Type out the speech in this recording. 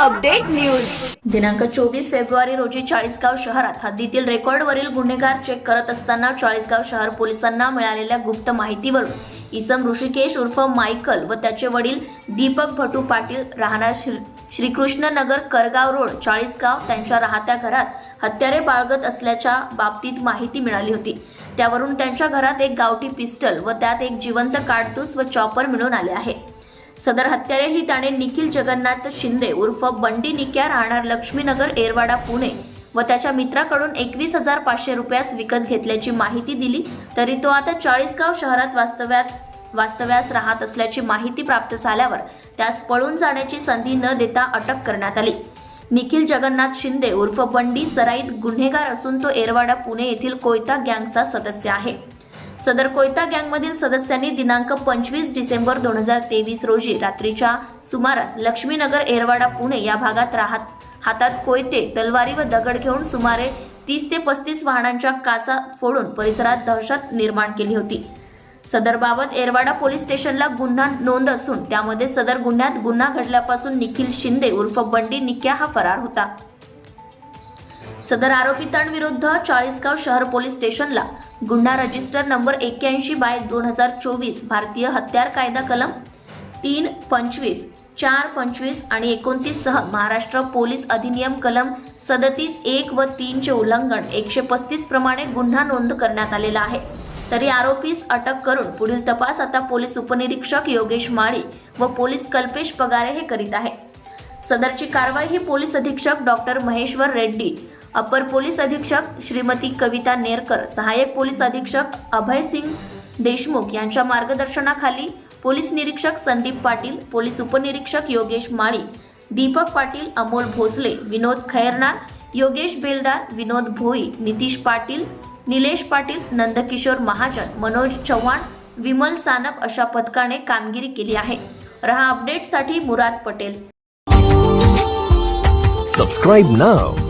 Update news. दिनांक चोवीस February रोजी चाळीसगाव शहरात हद्दीतील रेकॉर्डवरील गुन्हेगार चेक करत असताना चाळीसगाव शहर पोलिसांना मिळालेल्या गुप्त माहितीवरून इसम ऋषिकेश उर्फ मायकल व त्याचे वडील दीपक भटू पाटील राहणार श्री श्रीकृष्ण नगर करगाव रोड चाळीसगाव त्यांच्या राहत्या घरात हत्यारे बाळगत असल्याच्या बाबतीत माहिती मिळाली होती. त्यावरून त्यांच्या घरात एक गावठी पिस्टल व त्यात एक जिवंत काडतूस व चॉपर मिळून आले आहे. सदर हत्यारे ही त्याने निखिल जगन्नाथ शिंदे उर्फ बंडी निक्या राहणार लक्ष्मीनगर एरवाडा पुणे व त्याच्या मित्राकडून एकवीस हजार पाचशे रुपयास विकत घेतल्याची माहिती दिली. तरी तो आता चाळीसगाव शहरात वास्तव्यात वास्तव्यास राहत असल्याची माहिती प्राप्त झाल्यावर त्यास पळून जाण्याची संधी न देता अटक करण्यात आली. निखिल जगन्नाथ शिंदे उर्फ बंडी सराईत गुन्हेगार असून तो एरवाडा पुणे येथील कोयता गँगचा सदस्य आहे. सदर कोयता गँगमधील सदस्यांनी दिनांक पंचवीस डिसेंबर दोन हजार तेवीस रोजी रात्रीच्या सुमारास लक्ष्मीनगर एरवाडा पुणे या भागात राहत हातात कोयते तलवारी व दगड घेऊन सुमारे तीस ते पस्तीस वाहनांच्या काचा फोडून परिसरात दहशत निर्माण केली होती. सदरबाबत एरवाडा पोलीस स्टेशनला गुन्हा नोंद असून त्यामध्ये सदर गुन्ह्यात गुन्हा घडल्यापासून निखिल शिंदे उर्फ बंडी निक्या हा फरार होता. सदर आरोपितांविरुद्ध चाळीसगाव शहर पोलीस स्टेशनला गुन्हा रजिस्टर नंबर एक्क्याऐंशी बाय दोन हजार चोवीस भारतीय हत्यार कायदा कलम तीन पंचवीस चार पंचवीस आणि एकोणतीस सह महाराष्ट्र पोलीस अधिनियम कलम सदतीस एक व तीनचे उल्लंघन एकशे पस्तीस प्रमाणे गुन्हा नोंद करण्यात आलेला आहे. तरी आरोपीस अटक करून पुढील तपास आता पोलीस उपनिरीक्षक योगेश माळी व पोलीस कल्पेश पगारे हे करीत आहे सदरची कारवाई ही पोलीस अधीक्षक डॉक्टर महेश्वर रेड्डी अपर पोलीस अधीक्षक श्रीमती कविता नेरकर सहाय्यक पोलीस अधीक्षक अभय सिंग देशमुख यांच्या मार्गदर्शनाखाली पोलीस निरीक्षक संदीप पाटील पोलीस उपनिरीक्षक योगेश माळी दीपक पाटील अमोल भोसले विनोद खैरनार योगेश बेलदार विनोद भोई नितीश पाटील निलेश पाटील नंदकिशोर महाजन मनोज चव्हाण विमल सानप अशा पथकाने कामगिरी केली आहे. रहा अपडेटसाठी Murad Patel. Subscribe now